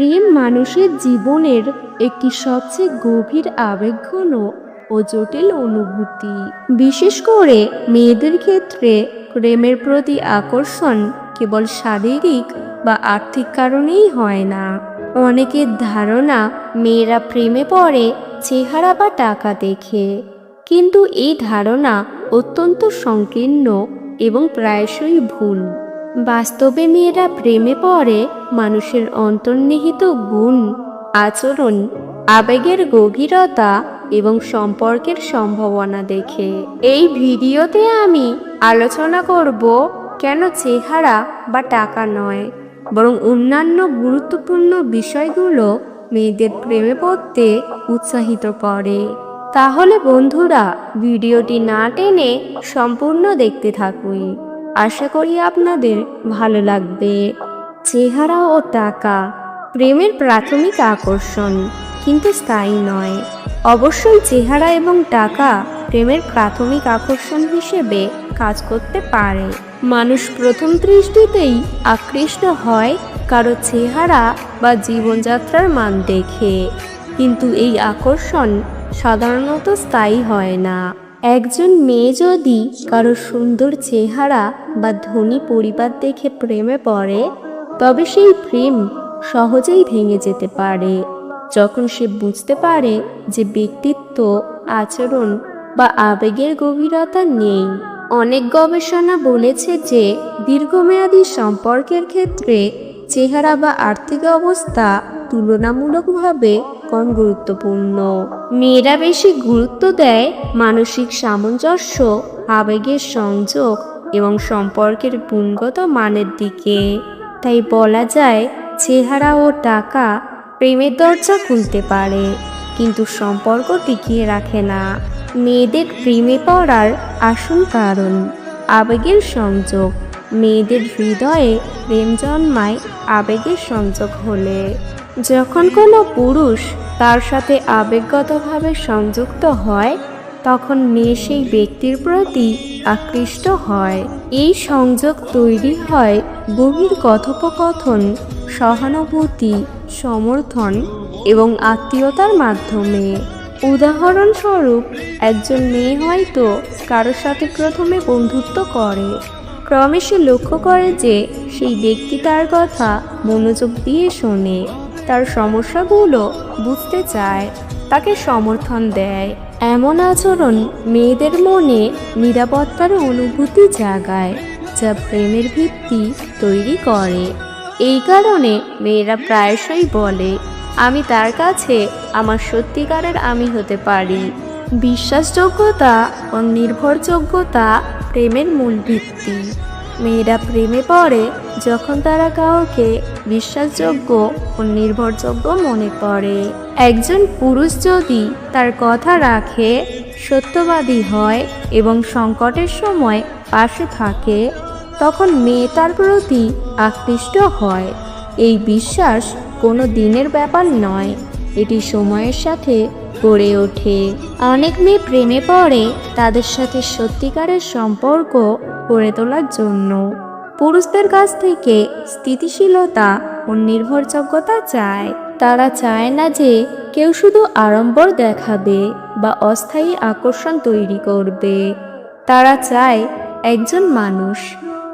প্রেম মানুষের জীবনের একটি সবচেয়ে গভীর আবেগঘন ও জটিল অনুভূতি। বিশেষ করে মেয়েদের ক্ষেত্রে প্রেমের প্রতি আকর্ষণ কেবল শারীরিক বা আর্থিক কারণেই হয় না। অনেকের ধারণা, মেয়েরা প্রেমে পড়ে, চেহারা বা টাকা দেখে। কিন্তু এই ধারণা অত্যন্ত সংকীর্ণ এবং প্রায়শই ভুল। বাস্তবে মেয়েরা প্রেমে পড়ে, মানুষের অন্তর্নিহিত গুণ, আচরণ, আবেগের গভীরতা এবং সম্পর্কের সম্ভাবনা দেখে। এই ভিডিওতে আমি আলোচনা করব কেন চেহারা বা টাকা নয়, বরং অন্যান্য গুরুত্বপূর্ণ বিষয়গুলো মেয়েদের প্রেমে পড়তে উৎসাহিত করে। তাহলে বন্ধুরা, ভিডিওটি না টেনে সম্পূর্ণ দেখতে থাকুন। আশা করি আপনাদের ভালো লাগবে। চেহারা ও টাকা, প্রেমের প্রাথমিক আকর্ষণ, কিন্তু স্থায়ী নয়। অবশ্যই চেহারা এবং টাকা প্রেমের প্রাথমিক আকর্ষণ হিসেবে কাজ করতে পারে। মানুষ প্রথম দৃষ্টিতেই আকৃষ্ট হয় কারও চেহারা বা জীবনযাত্রার মান দেখে। কিন্তু এই আকর্ষণ সাধারণত স্থায়ী হয় না। একজন মেয়ে যদি কারও সুন্দর চেহারা বা ধনী পরিবার দেখে প্রেমে পড়ে, তবে সেই প্রেম সহজেই ভেঙে যেতে পারে। যখন সে বুঝতে পারে যে ব্যক্তিত্ব, আচরণ বা আবেগের গভীরতা নেই, অনেক গবেষণা বলেছে যে দীর্ঘমেয়াদী সম্পর্কের ক্ষেত্রে চেহারা বা আর্থিক অবস্থা তুলনামূলকভাবে কম গুরুত্বপূর্ণ। মেয়েরা বেশি গুরুত্ব দেয় মানসিক সামঞ্জস্য, আবেগের সংযোগ এবং সম্পর্কের গুণগত মানের দিকে। তাই বলা যায়, চেহারা ও টাকা প্রেমের দরজা খুলতে পারে, কিন্তু সম্পর্ক টিকিয়ে রাখে না। মেয়েদের প্রেমে পড়ার আসল কারণ আবেগের সংযোগ। মেয়েদের হৃদয়ে প্রেম জন্মায় আবেগের সংযোগ হলে। যখন কোনো পুরুষ তার সাথে আবেগগতভাবে সংযুক্ত হয়, তখন মেয়ে সেই ব্যক্তির প্রতি আকৃষ্ট হয়। এই সংযোগ তৈরি হয় গভীর কথোপকথন সহানুভূতি, সমর্থন এবং আত্মীয়তার মাধ্যমে। উদাহরণস্বরূপ, একজন মেয়ে হয়তো কারোর সাথে প্রথমে বন্ধুত্ব করে। ক্রমে সে লক্ষ্য করে যে সেই ব্যক্তি তার কথা মনোযোগ দিয়ে শোনে। তার সমস্যাগুলো বুঝতে চায়, তাকে সমর্থন দেয়। এমন আচরণ মেয়েদের মনে নিরাপত্তার অনুভূতি জাগায়, যা প্রেমের ভিত্তি তৈরি করে। এই কারণে মেয়েরা প্রায়শই বলে, আমি তার কাছে আমার সত্যিকারের আমি হতে পারি। বিশ্বাসযোগ্যতা ও নির্ভরযোগ্যতা প্রেমের মূল ভিত্তি। মেয়েরা প্রেমে পড়ে, যখন তারা কাউকে বিশ্বাসযোগ্য ও নির্ভরযোগ্য মনে করে। একজন পুরুষ যদি তার কথা রাখে, সত্যবাদী হয় এবং সংকটের সময় পাশে থাকে, তখন মেয়ে তার প্রতি আকৃষ্ট হয়। এই বিশ্বাস কোনো দিনের ব্যাপার নয়, এটি সময়ের সাথে গড়ে ওঠে। অনেক মেয়ে প্রেমে পড়ে, তাদের সাথে সত্যিকারের সম্পর্ক গড়ে তোলার জন্য। পুরুষদের কাছ থেকে স্থিতিশীলতা ও নির্ভরযোগ্যতা চায়। তারা চায় না যে কেউ শুধু আড়ম্বর দেখাবে বা অস্থায়ী আকর্ষণ তৈরি করবে। তারা চায় একজন মানুষ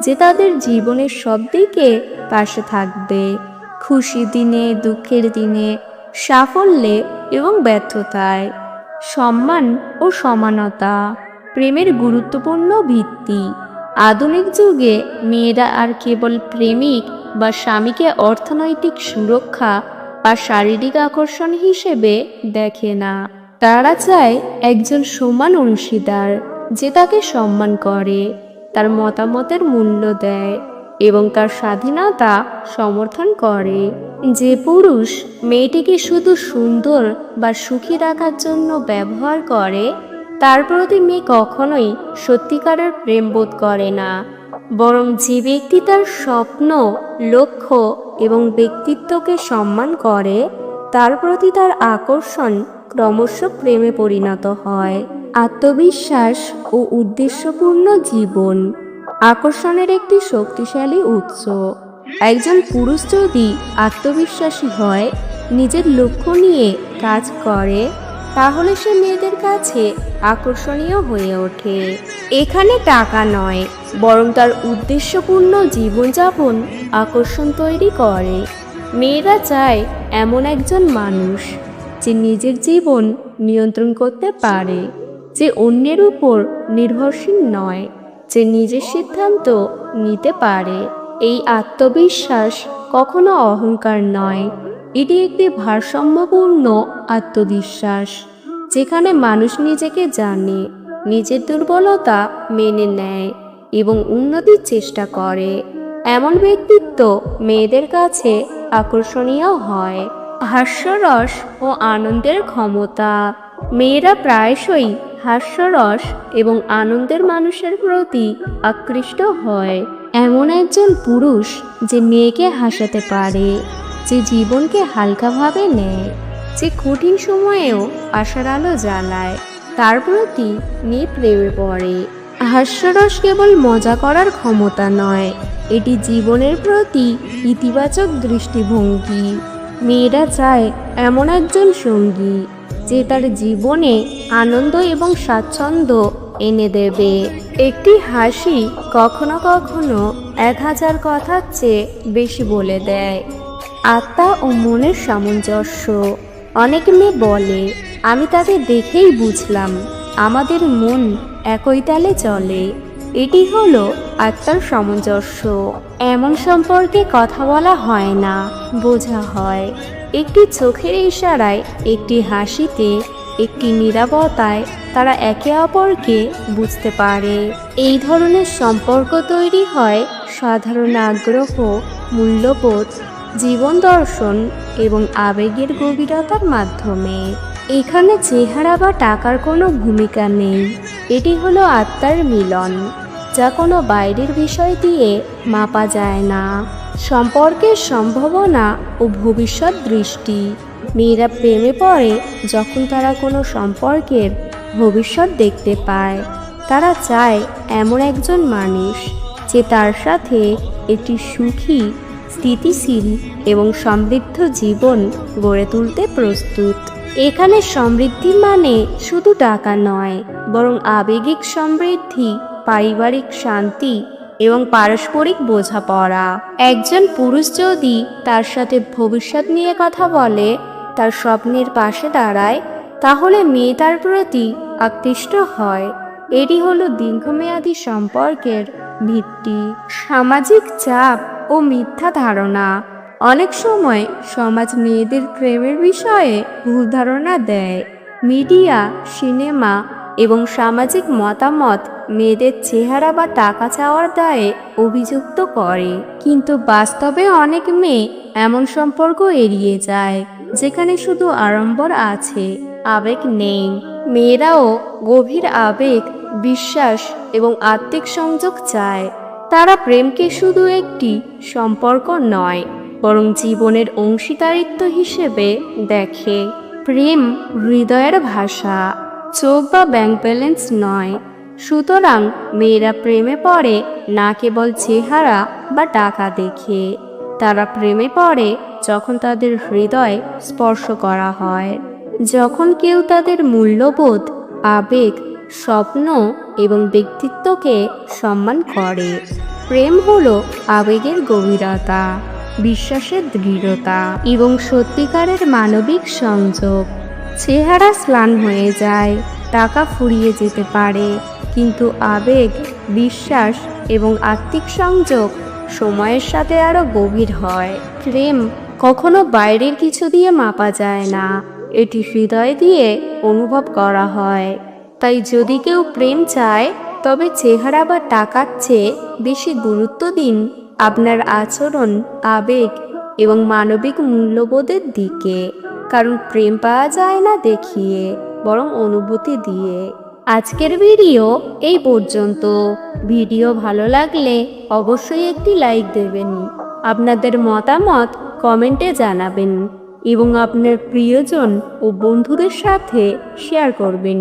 যে তাদের জীবনের সব দিকে পাশে থাকবে। খুশি দিনে, দুঃখের দিনে, সাফল্যে এবং ব্যর্থতায়। সম্মান ও সমানতা, প্রেমের গুরুত্বপূর্ণ ভিত্তি। আধুনিক যুগে মেয়েরা আর কেবল প্রেমিক বা স্বামীকে অর্থনৈতিক সুরক্ষা বা শারীরিক আকর্ষণ হিসেবে দেখে না। তারা চায় একজন সমান অংশীদার যে তাকে সম্মান করে, তার মতামতের মূল্য দেয় এবং তার স্বাধীনতা সমর্থন করে। যে পুরুষ মেয়েটিকে শুধু সুন্দর বা সুখী রাখার জন্য ব্যবহার করে তার প্রতি মেয়ে কখনোই সত্যিকারের প্রেম বোধ করে না। বরং যে ব্যক্তি তার স্বপ্ন, লক্ষ্য এবং ব্যক্তিত্বকে সম্মান করে, তার প্রতি তার আকর্ষণ ক্রমশ প্রেমে পরিণত হয়। আত্মবিশ্বাস ও উদ্দেশ্যপূর্ণ জীবন আকর্ষণের একটি শক্তিশালী উৎস। একজন পুরুষ যদি আত্মবিশ্বাসী হয়, নিজের লক্ষ্য নিয়ে কাজ করে, তাহলে সে মেয়েদের কাছে আকর্ষণীয় হয়ে ওঠে। এখানে টাকা নয়, বরং তার উদ্দেশ্যপূর্ণ জীবনযাপন আকর্ষণ তৈরি করে। মেয়েরা চায় এমন একজন মানুষ যে নিজের জীবন নিয়ন্ত্রণ করতে পারে, যে অন্যের উপর নির্ভরশীল নয়, যে নিজের সিদ্ধান্ত নিতে পারে। এই আত্মবিশ্বাস কখনো অহংকার নয়, এটি একটি ভারসাম্যপূর্ণ আত্মবিশ্বাস। যেখানে মানুষ নিজেকে জানে, নিজের দুর্বলতা মেনে নেয় এবং উন্নতির চেষ্টা করে। এমন ব্যক্তিত্ব মেয়েদের কাছে আকর্ষণীয় হয়। হাস্যরস ও আনন্দের ক্ষমতা। মেয়েরা প্রায়শই হাস্যরস এবং আনন্দের মানুষের প্রতি আকৃষ্ট হয়। এমন একজন পুরুষ যে মেয়েকে হাসাতে পারে, যে জীবনকে হালকাভাবে নেয়। যে কঠিন সময়েও আশার আলো জ্বালায়। তার প্রতি মেয়ে পড়ে। হাস্যরস কেবল মজা করার ক্ষমতা নয়, এটি জীবনের প্রতি ইতিবাচক দৃষ্টিভঙ্গি। মেয়েরা চায় এমন একজন সঙ্গী, যে তার জীবনে আনন্দ এবং স্বাচ্ছন্দ্য এনে দেবে। একটি হাসি কখনো কখনো এক হাজার কথার চেয়ে বেশি বলে দেয়। আত্মা ও মনের সামঞ্জস্য। অনেক মেয়ে বলে, আমি তাদের দেখেই বুঝলাম, আমাদের মন একই তালে চলে। এটি হলো আত্মার সামঞ্জস্য। এমন সম্পর্কে কথা বলা হয় না, বোঝা হয়। একটি চোখের ইশারায়, একটি হাসিতে, একটি নিরাপত্তায় তারা একে অপরকে বুঝতে পারে। এই ধরনের সম্পর্ক তৈরি হয় সাধারণ আগ্রহ, মূল্যবোধ জীবন দর্শন এবং আবেগের গভীরতার মাধ্যমে। এখানে চেহারা বা টাকার কোনো ভূমিকা নেই। এটি হলো আত্মার মিলন, যা কোনো বাইরের বিষয় দিয়ে মাপা যায় না। সম্পর্কের সম্ভাবনা ও ভবিষ্যৎ দৃষ্টি। মেয়েরা প্রেমে পড়ে যখন তারা কোনো সম্পর্কের ভবিষ্যৎ দেখতে পায়। তারা চায় এমন একজন মানুষ, যে তার সাথে একটি সুখী স্থিতিশীল এবং সমৃদ্ধ জীবন গড়ে তুলতে প্রস্তুত। এখানে সমৃদ্ধি মানে শুধু টাকা নয়, বরং আবেগিক সমৃদ্ধি, পারিবারিক শান্তি এবং পারস্পরিক বোঝাপড়া। একজন পুরুষ যদি তার সাথে ভবিষ্যৎ নিয়ে কথা বলে, তার স্বপ্নের পাশে দাঁড়ায়, তাহলে মেয়ে তার প্রতি আকৃষ্ট হয়। এটি হলো দীর্ঘমেয়াদী সম্পর্কের ভিত্তি। সামাজিক চাপ ও মিথ্যা ধারণা। অনেক সময় সমাজ মেয়েদের প্রেমের বিষয়ে ভুল ধারণা দেয়। মিডিয়া, সিনেমা এবং সামাজিক মতামত মেয়েদের চেহারা বা টাকা চাওয়ার দায়ে অভিযুক্ত করে। কিন্তু বাস্তবে অনেক মেয়ে এমন সম্পর্ক এড়িয়ে যায়, যেখানে শুধু আড়ম্বর আছে, আবেগ নেই। মেয়েরাও গভীর আবেগ, বিশ্বাস এবং আত্মিক সংযোগ চায়। তারা প্রেমকে শুধু একটি সম্পর্ক নয়, বরং জীবনের অংশীদারিত্ব হিসেবে দেখে। প্রেম হৃদয়ের ভাষা, চোখ বা ব্যাংক ব্যালেন্স নয়। সুতরাং মেয়েরা প্রেমে পড়ে না কেবল চেহারা বা টাকা দেখে, তারা প্রেমে পড়ে যখন তাদের হৃদয় স্পর্শ করা হয়। যখন কেউ তাদের মূল্যবোধ, আবেগ স্বপ্ন এবং ব্যক্তিত্বকে সম্মান করে। প্রেম হলো আবেগের গভীরতা, বিশ্বাসের দৃঢ়তা এবং সত্যিকারের মানবিক সংযোগ। চেহারা স্লান হয়ে যায়, টাকা ফুরিয়ে যেতে পারে, কিন্তু আবেগ, বিশ্বাস এবং আত্মিক সংযোগ সময়ের সাথে আরও গভীর হয়। প্রেম কখনো বাইরের কিছু দিয়ে মাপা যায় না, এটি হৃদয় দিয়ে অনুভব করা হয়। তাই যদি কেউ প্রেম চায়, তবে চেহারা বা টাকার চেয়ে বেশি গুরুত্ব দিন আপনার আচরণ, আবেগ এবং মানবিক মূল্যবোধের দিকে। কারণ প্রেম পাওয়া যায় না দেখিয়ে, বরং অনুভূতি দিয়ে। আজকের ভিডিও এই পর্যন্ত। ভিডিও ভালো লাগলে অবশ্যই একটি লাইক দেবেন। আপনাদের মতামত কমেন্টে জানাবেন এবং আপনার প্রিয়জন ও বন্ধুদের সাথে শেয়ার করবেন।